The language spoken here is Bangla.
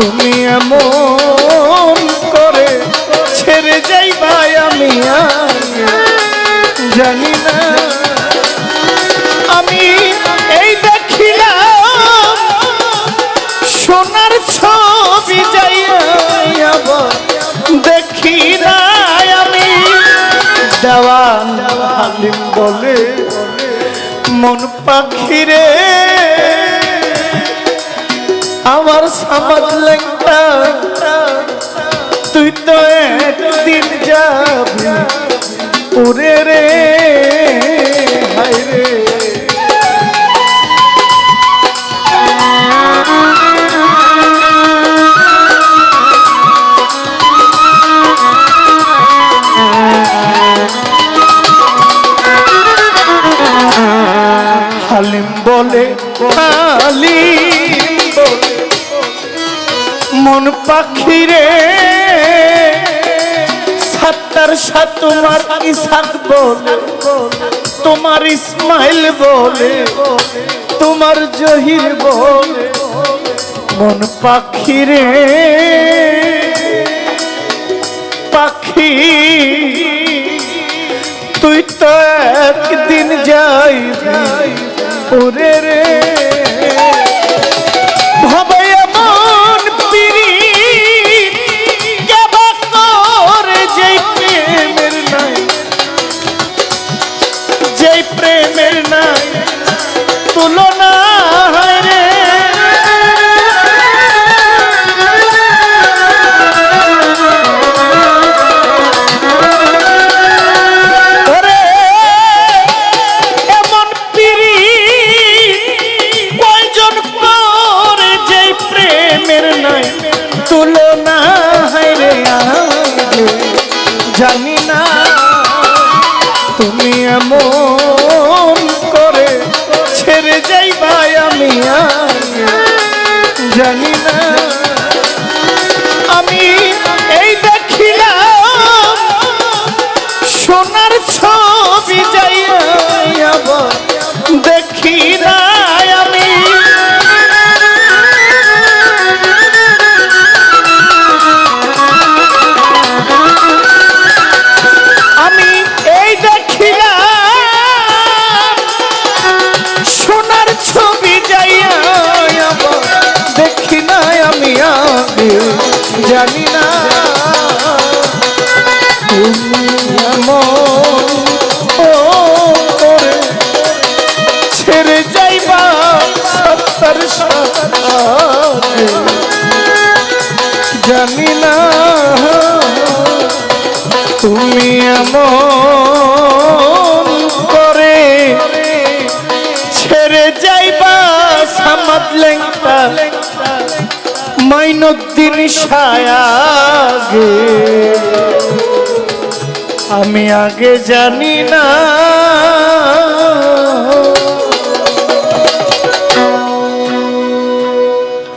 তুমি এমন করে ছেড়ে যাইবাই আমি জানি না। আমি এই দেখিলাম সোনার ছবি যাইয়া দেখি আমি। দেওয়ান বলে, মন পাখিরে আমার সামাজ লেখা তুই তো একদিন যাবি। উরে রে। হালিম বলে হালিম মন পাখি রে সাত্তার সাত তোমার ইসাক বলে, তোমার ইসমাইল বলে, তোমার জহির বলে, মন পাখি রে পাখি, তুই তো একদিন যাই ওরে যেই প্রেমের নাই তুলনা রে। তুলনা হয় রে জানি না তুমি এমন করে ছেড়ে যাই ভাই আমি জানি না। আমি ছেড়ে যাইবা সত্তর জানি না। তুমি এমন করে ছেড়ে যাইবা সামাদ লেংটা। মাইনুদ্দিন সায়াগে। আমি আগে জানি না।